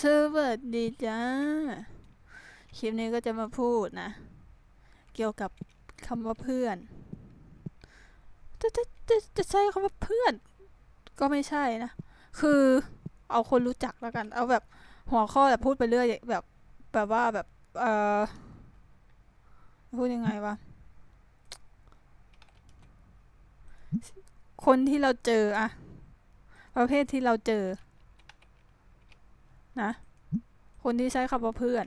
สวัสดีจ้า คลิปนี้ก็จะมาพูดนะ เกี่ยวกับคำว่าเพื่อน จะจะจะจะใช้คำว่าเพื่อน ก็ไม่ใช่นะ คือเอาคนรู้จักแล้วกัน เอาแบบหัวข้อแบบพูดไปเรื่อยแบบแบบว่าแบบ เออพูดยังไงวะ คนที่เราเจออะประเภทที่เราเจอ นะ คนที่ใช้คำว่าเพื่อน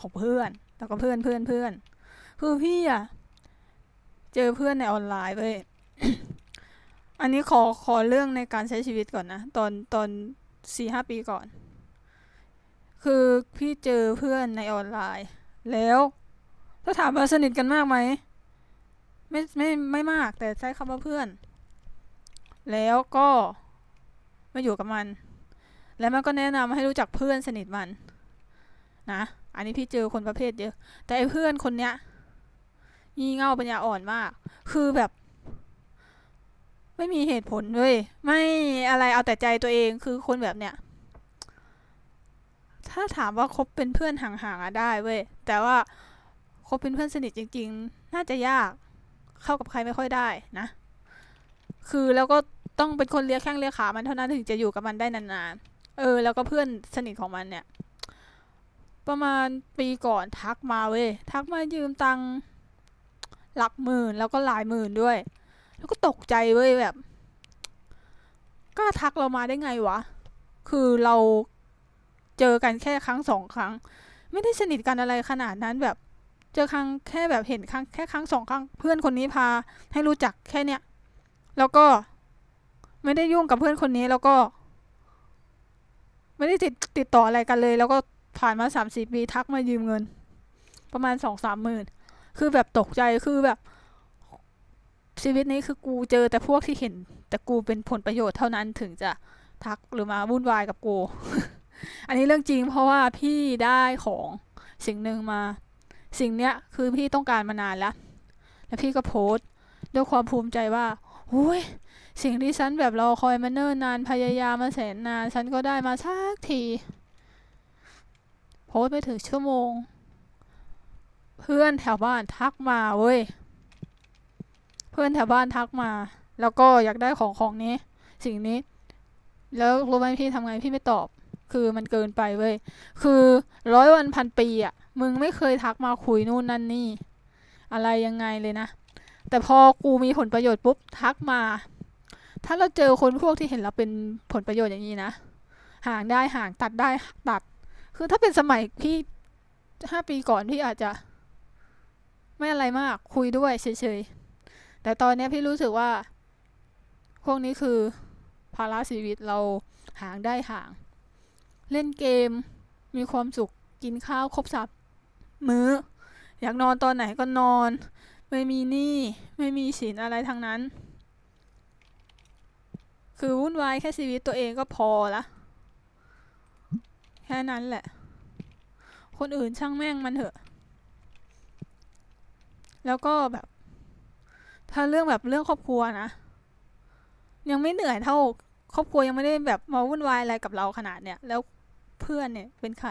ของเพื่อน แล้วก็เพื่อนเพื่อนเพื่อน คือพี่อะเจอเพื่อนในออนไลน์เว้ย อันนี้ขอขอเรื่องในการใช้ชีวิตก่อนนะ ตอนตอนสี่ห้าปีก่อน คือพี่เจอเพื่อนในออนไลน์ แล้วถ้าถามว่าสนิทกันมากไหม ไม่ไม่ไม่มากแต่ใช้คำว่าเพื่อน แล้วก็มาอยู่กับมัน แล้วมันก็แนะนำให้รู้จักเพื่อนสนิทมัน นะ อันนี้พี่เจอคนประเภทเยอะ แต่ไอ้เพื่อนคนเนี้ยงี่เง่าปัญญาอ่อนมาก คือแบบ ไม่มีเหตุผลเว้ยไม่อะไรเอาแต่ใจตัวเองคือคนแบบเนี้ยถ้าถามว่าคบเป็นเพื่อนห่างๆอะได้เว้ยแต่ว่าคบเป็นเพื่อนสนิทจริง ๆ น่าจะยากเข้ากับใครไม่ค่อยได้นะ คือแล้วก็ต้องเป็นคนเลี้ยงแข้งเลี้ยงขามันเท่านั้นถึงจะอยู่กับมันได้นานๆ เออ แล้วก็เพื่อนสนิทของมันเนี่ย ประมาณปีก่อนทักมาเว้ย ทักมายืมตังค์หลักหมื่นแล้วก็หลายหมื่นด้วย แล้วก็ตกใจเว้ยแบบกล้าทักเรามาได้ไงวะ คือเราเจอกันแค่ครั้งสองครั้ง ไม่ได้สนิทกันอะไรขนาดนั้นแบบ เจอครั้งแค่แบบเห็นครั้งแค่ครั้งสองครั้ง เพื่อนคนนี้พาให้รู้จักแค่เนี้ย แล้วก็ไม่ได้ยุ่งกับเพื่อนคนนี้แล้วก็ ไม่ได้ติดติดต่ออะไรกันเลย แล้วก็ผ่านมาสามสี่ปีทักมายืมเงิน ประมาณสองสามหมื่นคือแบบตกใจคือแบบ ชีวิตนี้คือกูเจอแต่พวกที่เห็น แต่กูเป็นผลประโยชน์เท่านั้นถึงจะทักหรือมาวุ่นวายกับกู อันนี้เรื่องจริงเพราะว่าพี่ได้ของสิ่งหนึ่งมา สิ่งเนี้ยคือพี่ต้องการมานานแล้ว แล้วพี่ก็โพสต์ด้วยความภูมิใจว่าโอ้ย สิ่งที่ฉันแบบรอคอยมาเนิ่นนานพยายามมาแสนนาน ฉันก็ได้มาสักทีโพสไปถึงชั่วโมง เพื่อนแถวบ้านทักมาเว้ยเพื่อนแถวบ้านทักมา แล้วก็อยากได้ของของนี้ สิ่งนี้ แล้วรู้ไหมพี่ทำไงพี่ไม่ตอบ คือมันเกินไปเว้ยคือร้อยวันพันปีอะมึงไม่เคยทักมาคุยนู่นนั่นนี่ อะไรยังไงเลยนะแต่พอกูมีผลประโยชน์ปุ๊บทักมา ถ้าเราเจอคนพวกที่เห็นเราเป็นผลประโยชน์อย่างนี้นะ ห่างได้ห่างตัดได้ตัด คือถ้าเป็นสมัยพี่ห้าปีก่อนพี่อาจจะ ไม่อะไรมากคุยด้วยเฉยๆ แต่ตอนนี้พี่รู้สึกว่า พวกนี้คือภาระชีวิตเราห่างได้ห่าง เล่นเกมมีความสุขกินข้าวครบสับมื้อ อยากนอนตอนไหนก็นอน ไม่มีหนี้ไม่มีสินอะไรทั้งนั้น คือวุ่นวายแค่ชีวิตตัวเองก็พอละแค่นั้นแหละ คนอื่นช่างแม่งมันเถอะ แล้วก็แบบ ถ้าเรื่องแบบเรื่องครอบครัวนะ ยังไม่เหนื่อยเท่า ครอบครัวยังไม่ได้แบบมาวุ่นวายอะไรกับเราขนาดเนี้ยแล้วเพื่อนเนี่ยเป็นใคร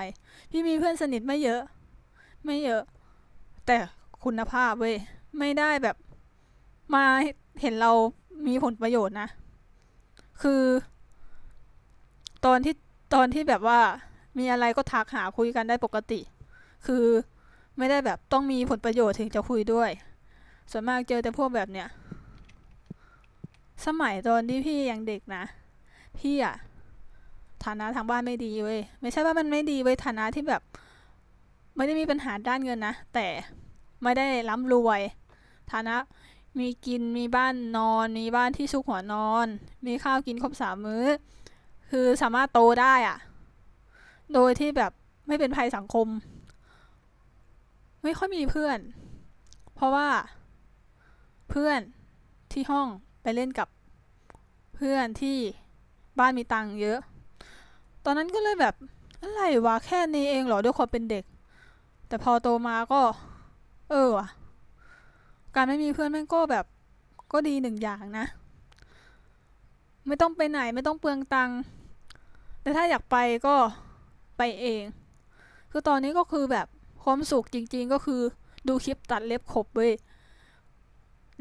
พี่มีเพื่อนสนิทไม่เยอะ ไม่เยอะ แต่คุณภาพเว้ยไม่ได้แบบมาเห็นเรามีผลประโยชน์นะ คือ ตอนที่ตอนที่แบบว่ามีอะไรก็ทักหาคุยกันได้ปกติ คือไม่ได้แบบต้องมีผลประโยชน์ถึงจะคุยด้วย ส่วนมากเจอแต่พวกแบบเนี้ย สมัยตอนที่พี่ยังเด็กนะ พี่อะฐานะทางบ้านไม่ดีเว้ย ไม่ใช่ว่ามันไม่ดีเว้ยฐานะที่แบบ ไม่ได้มีปัญหาด้านเงินนะ แต่ไม่ได้ร่ำรวย ฐานะ มีกินมีบ้านนอน มีบ้านที่ซุกหัวนอน มีข้าวกินครบสามมื้อ คือสามารถโตได้อะโดยที่แบบไม่เป็นภัยสังคม ไม่ค่อยมีเพื่อน เพราะว่า เพื่อนที่ห้องไปเล่นกับเพื่อนที่บ้านมีตังค์เยอะ ตอนนั้นก็เลยแบบอะไรวะแค่นี้เองเหรอด้วยความเป็นเด็ก แต่พอโตมาก็ เออว่ะ การไม่มีเพื่อนแม่งก็แบบก็ดีหนึ่งอย่างนะ ไม่ต้องไปไหนไม่ต้องเปลืองตังค์แต่ถ้าอยากไปก็ไปเอง คือตอนนี้ก็คือแบบความสุขจริง ๆ ก็คือดูคลิปตัดเล็บขบเว้ย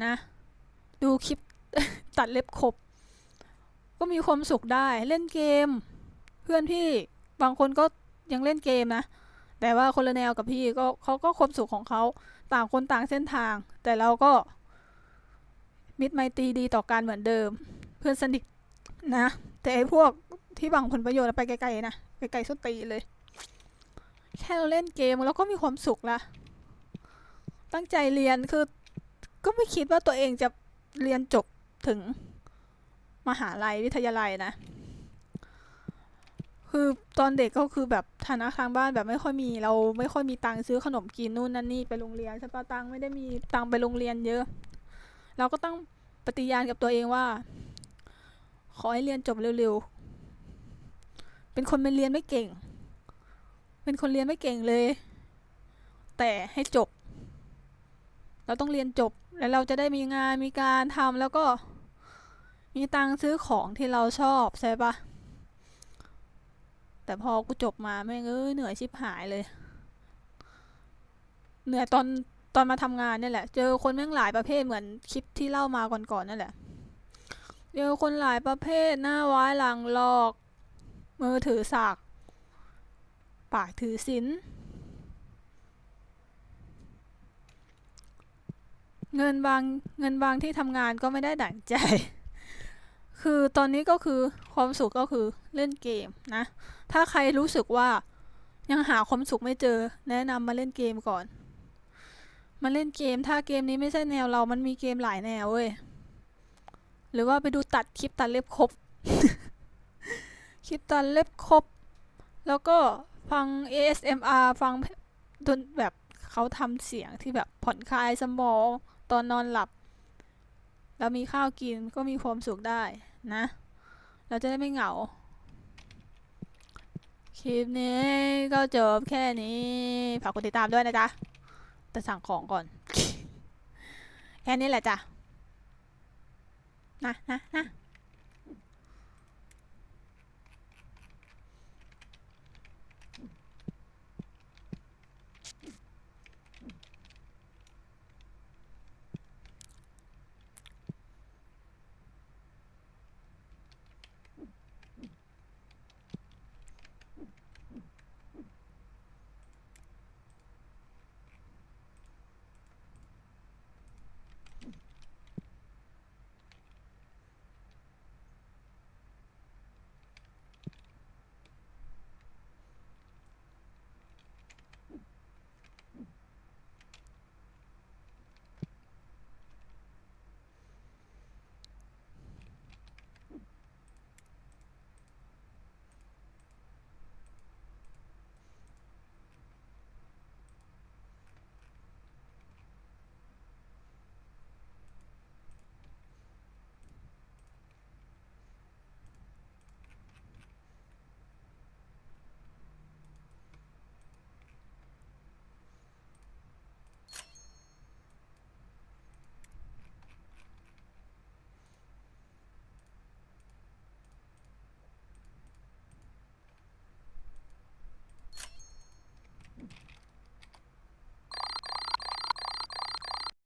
นะ ดูคลิปตัดเล็บขบ ก็มีความสุขได้เล่นเกม เพื่อนพี่บางคนก็ยังเล่นเกมนะ แต่ว่าคนละแนวกับพี่ก็เขาก็ความสุขของเขาต่างคนต่างเส้นทาง แต่เราก็ มิตรไมตรีดีต่อกันเหมือนเดิม เพื่อนสนิทนะ แต่ไอ้พวกที่บังผลประโยชน์ไปไกลๆนะไกลๆสุดตีเลย แค่เราเล่นเกมเราก็มีความสุขละตั้งใจเรียนคือ ก็ไม่คิดว่าตัวเองจะเรียนจบถึงมหาลัยวิทยาลัยนะ คือตอนเด็กก็คือแบบ ฐานะทางบ้านแบบไม่ค่อยมีเราไม่ค่อยมีตังค์ซื้อขนมกินนู่นนั่นนี่ไปโรงเรียนใช่ปะตังค์ไม่ได้มีตังค์ไปโรงเรียนเยอะ เราก็ต้องปฏิญาณกับตัวเองว่า ขอให้เรียนจบเร็วๆ เป็นคนเป็นเรียนไม่เก่ง เป็นคนเรียนไม่เก่งเลย แต่ให้จบ เราต้องเรียนจบแล้วเราจะได้มีงานมีการทำแล้วก็มีตังค์ซื้อของที่เราชอบใช่ปะ แต่พอกูจบมาแม่งเอ้ยเหนื่อยชิบหายเลย เหนื่อยตอนตอนมาทำงานเนี่ยแหละ เจอคนแม่งหลายประเภทเหมือนคลิปที่เล่ามาก่อนๆนั่นแหละ เจอคนหลายประเภทหน้าว้หลังหลอก มือถือสากปากถือศิลเงินบางเงินบางที่ทำงานก็ไม่ได้ดั่งใจ คือตอนนี้ก็คือความสุขก็คือเล่นเกมนะ ถ้าใครรู้สึกว่ายังหาความสุขไม่เจอ แนะนำมาเล่นเกมก่อน มาเล่นเกม ถ้าเกมนี้ไม่ใช่แนวเรา มันมีเกมหลายแนวเว้ย หรือว่าไปดูตัดคลิปตัดเล็บครบ คลิปตัดเล็บครบ แล้วก็ฟัง ASMR ฟังดนแบบเขาทำเสียงที่แบบผ่อนคลายสมองตอนนอนหลับ แล้วมีข้าวกินก็มีความสุขได้ นะ เราจะได้ไม่เหงา คลิปนี้ก็จบแค่นี้ ฝากกดติดตามด้วยนะจ๊ะ แต่สั่งของก่อน แค่นี้แหละจ้ะ นะนะนะ